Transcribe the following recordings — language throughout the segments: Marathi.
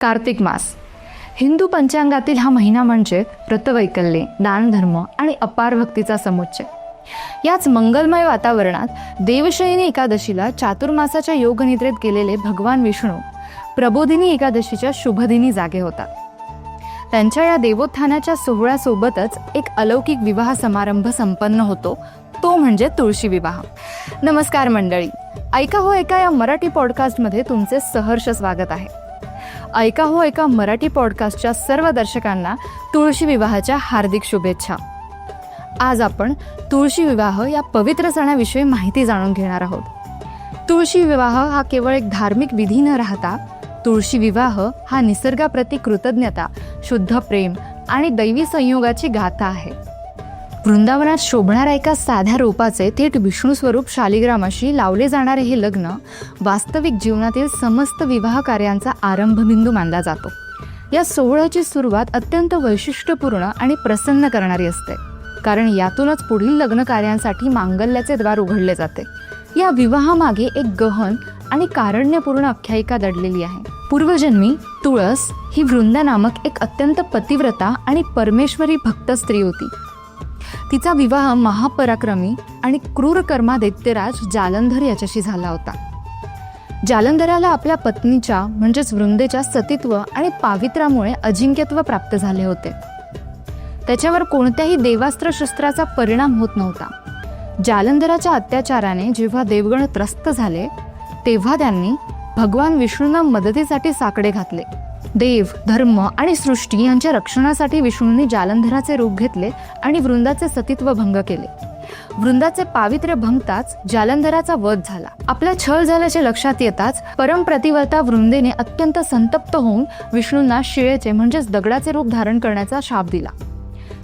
कार्तिक मास. हिंदू पंचांगातील हा महिना म्हणजे व्रतवैकल्ये दानधर्म आणि अपार भक्तीचा समुच्चय. याच मंगलमय वातावरणात देवशयनी एकादशीला चातुर्मासाच्या योगनिद्रेत गेलेले भगवान विष्णू प्रबोधिनी एकादशीच्या शुभदिनी जागे होतात त्यांच्या या देवोत्थानाच्या सोहळ्यासोबतच एक अलौकिक विवाह समारंभ संपन्न होतो तो म्हणजे तुळशी विवाह. नमस्कार मंडळी ऐका हो ऐका या मराठी पॉडकास्टमध्ये तुमचे सहर्ष स्वागत आहे. ऐका हो ऐका मराठी पॉडकास्टच्या सर्व दर्शकांना तुळशी विवाहाच्या हार्दिक शुभेच्छा. आज आपण तुळशी विवाह या पवित्र सणाविषयी माहिती जाणून घेणार आहोत. तुळशी विवाह हा केवळ एक धार्मिक विधी न राहता तुळशी विवाह हा निसर्गाप्रती कृतज्ञता शुद्ध प्रेम आणि दैवी संयोगाची गाथा आहे. वृंदावनात शोभणाऱ्या एका साध्या रूपाचे थेट विष्णू स्वरूप शालिग्रामाशी लावले जाणारे हे लग्न वास्तविक जीवनातील समस्त विवाह कार्यांचा आरंभबिंदू मानला जातो. या सोहळ्याची सुरुवात अत्यंत वैशिष्ट्यपूर्ण आणि प्रसन्न करणारी असते. कारण यातूनच पुढील लग्न कार्यांसाठी मांगल्याचे द्वार उघडले जाते. या विवाहामागे एक गहन आणि कारुण्यपूर्ण आख्यायिका दडलेली आहे. पूर्वजन्मी तुळस ही वृंदा नामक एक अत्यंत पतिव्रता आणि परमेश्वरी भक्त स्त्री होती. तिचा विवाह महापराक्रमी आणि क्रूर कर्मादैत्यराज जालंधर याच्याशी झाला होता. जालंधराला आपल्या पत्नीच्या म्हणजेच वृंदेच्या सतीत्व आणि पावित्र्यामुळे अजिंक्यत्व प्राप्त झाले होते. त्याच्यावर कोणत्याही देवास्त्र शस्त्राचा परिणाम होत नव्हता. जालंधराच्या अत्याचाराने जेव्हा देवगण त्रस्त झाले तेव्हा त्यांनी भगवान विष्णूंना मदतीसाठी साकडे घातले. देव धर्म आणि सृष्टी यांच्या रक्षणासाठी विष्णूंनी जालंधराचे रूप घेतले आणि वृंदाचे सतीत्व भंग केले. वृंदाचे पावित्र्य भंगताच जालंधराचा वध झाला. आपला छळ झाल्याचे लक्षात येताच परमप्रतिवर्ता वृंदेने अत्यंत संतप्त होऊन विष्णूंना शिळेचे म्हणजेच दगडाचे रूप धारण करण्याचा शाप दिला.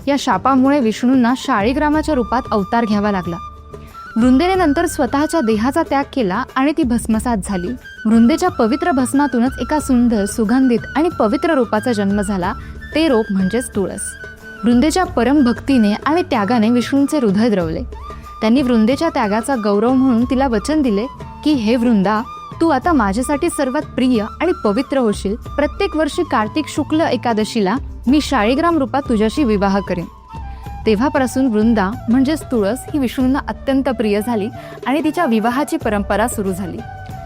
या शापामुळे विष्णूंना शाळीग्रामाच्या रूपात अवतार घ्यावा लागला. वृंदेने नंतर स्वतःच्या देहाचा त्याग केला आणि ती भस्मसात झाली. वृंदेच्या पवित्र भस्मातूनच एका सुंदर सुगंधित आणि पवित्र रूपाचा जन्म झाला. ते रोप म्हणजेच तुळस. वृंदेच्या परमभक्तीने आणि त्यागाने विष्णूंचे हृदय द्रवले. त्यांनी वृंदेच्या त्यागाचा गौरव म्हणून तिला वचन दिले की हे वृंदा तू आता माझ्यासाठी सर्वात प्रिय आणि पवित्र होशील. प्रत्येक वर्षी कार्तिक शुक्ल एकादशीला मी शाळीग्राम रूपात तुझ्याशी विवाह करेन. तेव्हापासून वृंदा म्हणजेच तुळस ही विष्णूंना अत्यंत प्रिय झाली आणि तिच्या विवाहाची परंपरा सुरू झाली.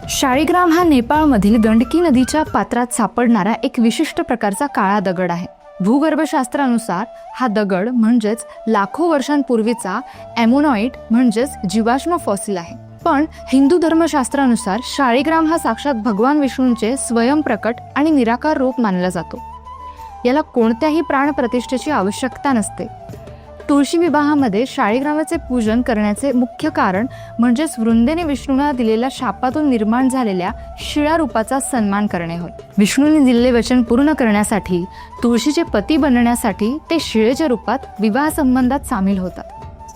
शाळीग्राम हा नेपाळमधील गंडकी नदीच्या पात्रात सापडणारा एक विशिष्ट प्रकारचा काळा दगड आहे. भूगर्भशास्त्रानुसार हा दगड म्हणजेच लाखो वर्षांपूर्वीचा ॲमोनॉइट म्हणजेच जीवाश्म फॉसिल आहे. पण हिंदू धर्मशास्त्रानुसार शाळीग्राम हा साक्षात भगवान विष्णूंचे स्वयंप्रकट आणि निराकार रूप मानला जातो. याला कोणत्याही प्राणप्रतिष्ठेची आवश्यकता नसते. तुळशी विवाहामध्ये शाळीग्रामाचे पूजन करण्याचे मुख्य कारण म्हणजेच वृंदेने विष्णूला दिलेल्या शापातून निर्माण झालेल्या शिळा रूपाचा सन्मान करणे होय. विष्णूने दिलेले वचन पूर्ण करण्यासाठी तुळशीचे पती बनण्यासाठी ते शिळेच्या रूपात विवाह संबंधात सामील होतात.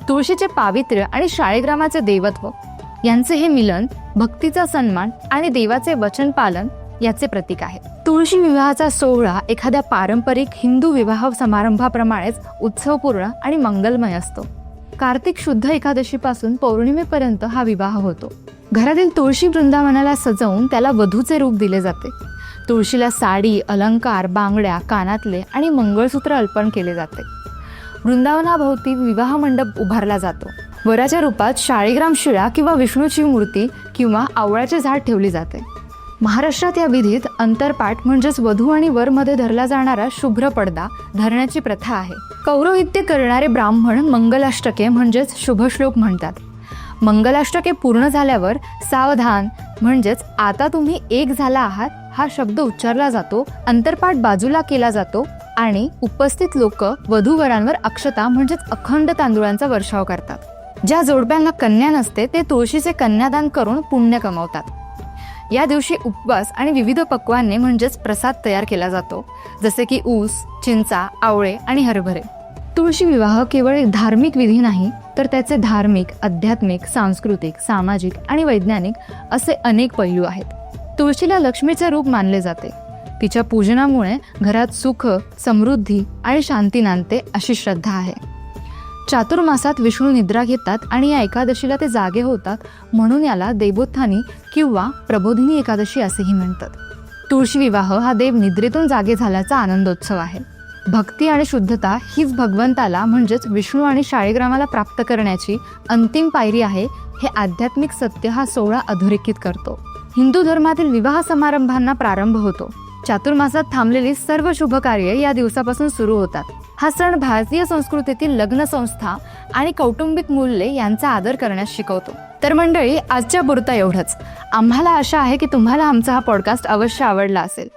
तुळशीचे पावित्र्य आणि शाळीग्रामाचे देवत्व यांचे हे मिलन भक्तीचा सन्मान आणि देवाचे वचन पालन याचे प्रतीक आहे. तुळशी विवाहाचा सोहळा एखाद्या पारंपरिक हिंदू विवाह समारंभाप्रमाणेच उत्सवपूर्ण आणि मंगलमय असतो. कार्तिक शुद्ध एकादशीपासून पौर्णिमेपर्यंत हा विवाह होतो. घरातील तुळशी वृंदावनाला सजवून त्याला वधूचे रूप दिले जाते. तुळशीला साडी अलंकार बांगड्या कानातले आणि मंगळसूत्र अर्पण केले जाते. वृंदावनाभोवती विवाह मंडप उभारला जातो. वराच्या रूपात शाळीग्राम शिळा किंवा विष्णूची मूर्ती किंवा आवळ्याचे झाड ठेवली जाते. महाराष्ट्रात या विधीत अंतरपाठ म्हणजेच वधू आणि वरमध्ये धरला जाणारा शुभ्र पडदा धरण्याची प्रथा आहे. कौरवित्य करणारे ब्राह्मण मंगलाष्टके म्हणजेच शुभश्लोक म्हणतात. मंगलाष्टके पूर्ण झाल्यावर सावधान म्हणजेच आता तुम्ही एक झाला आहात हा शब्द उच्चारला जातो अंतरपाठ बाजूला केला जातो आणि उपस्थित लोक वधूवरांवर अक्षता म्हणजेच अखंड तांदुळांचा वर्षाव करतात. ज्या जोडप्यांना कन्या नसते ते तुळशीचे कन्यादान करून पुण्य कमवतात. या दिवशी उपवास आणि विविध पक्वाने म्हणजेच प्रसाद तयार केला जातो जसे की ऊस चिंचा आवळे आणि हरभरे. तुळशी विवाह केवळ एक धार्मिक विधी नाही तर त्याचे धार्मिक आध्यात्मिक सांस्कृतिक सामाजिक आणि वैज्ञानिक असे अनेक पैलू आहेत. तुळशीला लक्ष्मीचे रूप मानले जाते. तिच्या पूजनामुळे घरात सुख समृद्धी आणि शांती नांदते अशी श्रद्धा आहे. चातुर्मासात विष्णू निद्रा घेतात आणि या एकादशीला ते जागे होतात म्हणून याला देवोत्थानी किंवा प्रबोधिनी एकादशी असेही म्हणतात. तुळशी विवाह हा देव निद्रेतून जागे झाल्याचा आनंदोत्सव आहे. भक्ती आणि शुद्धता हीच भगवंताला म्हणजेच विष्णू आणि शाळेग्रामाला प्राप्त करण्याची अंतिम पायरी आहे हे आध्यात्मिक सत्य हा सोहळा अधोरेखित करतो. हिंदू धर्मातील विवाह समारंभांना प्रारंभ होतो. चातुर्मासात थांबलेली सर्व शुभ कार्य या दिवसापासून सुरू होतात. हा सण भारतीय संस्कृतीतील लग्न संस्था आणि कौटुंबिक मूल्ये यांचा आदर करण्यास शिकवतो. तर मंडळी आजच्या पुरता एवढंच. आम्हाला आशा आहे की तुम्हाला आमचा हा पॉडकास्ट अवश्य आवडला असेल.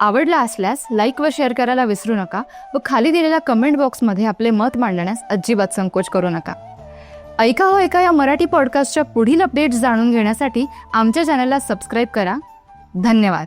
आवडला असल्यास लाईक व शेअर करायला विसरू नका व खाली दिलेल्या कमेंट बॉक्समध्ये आपले मत मांडण्यास अजिबात संकोच करू नका. ऐका हो ऐका या मराठी पॉडकास्टच्या पुढील अपडेट्स जाणून घेण्यासाठी आमच्या चॅनलला सबस्क्राईब करा. धन्यवाद.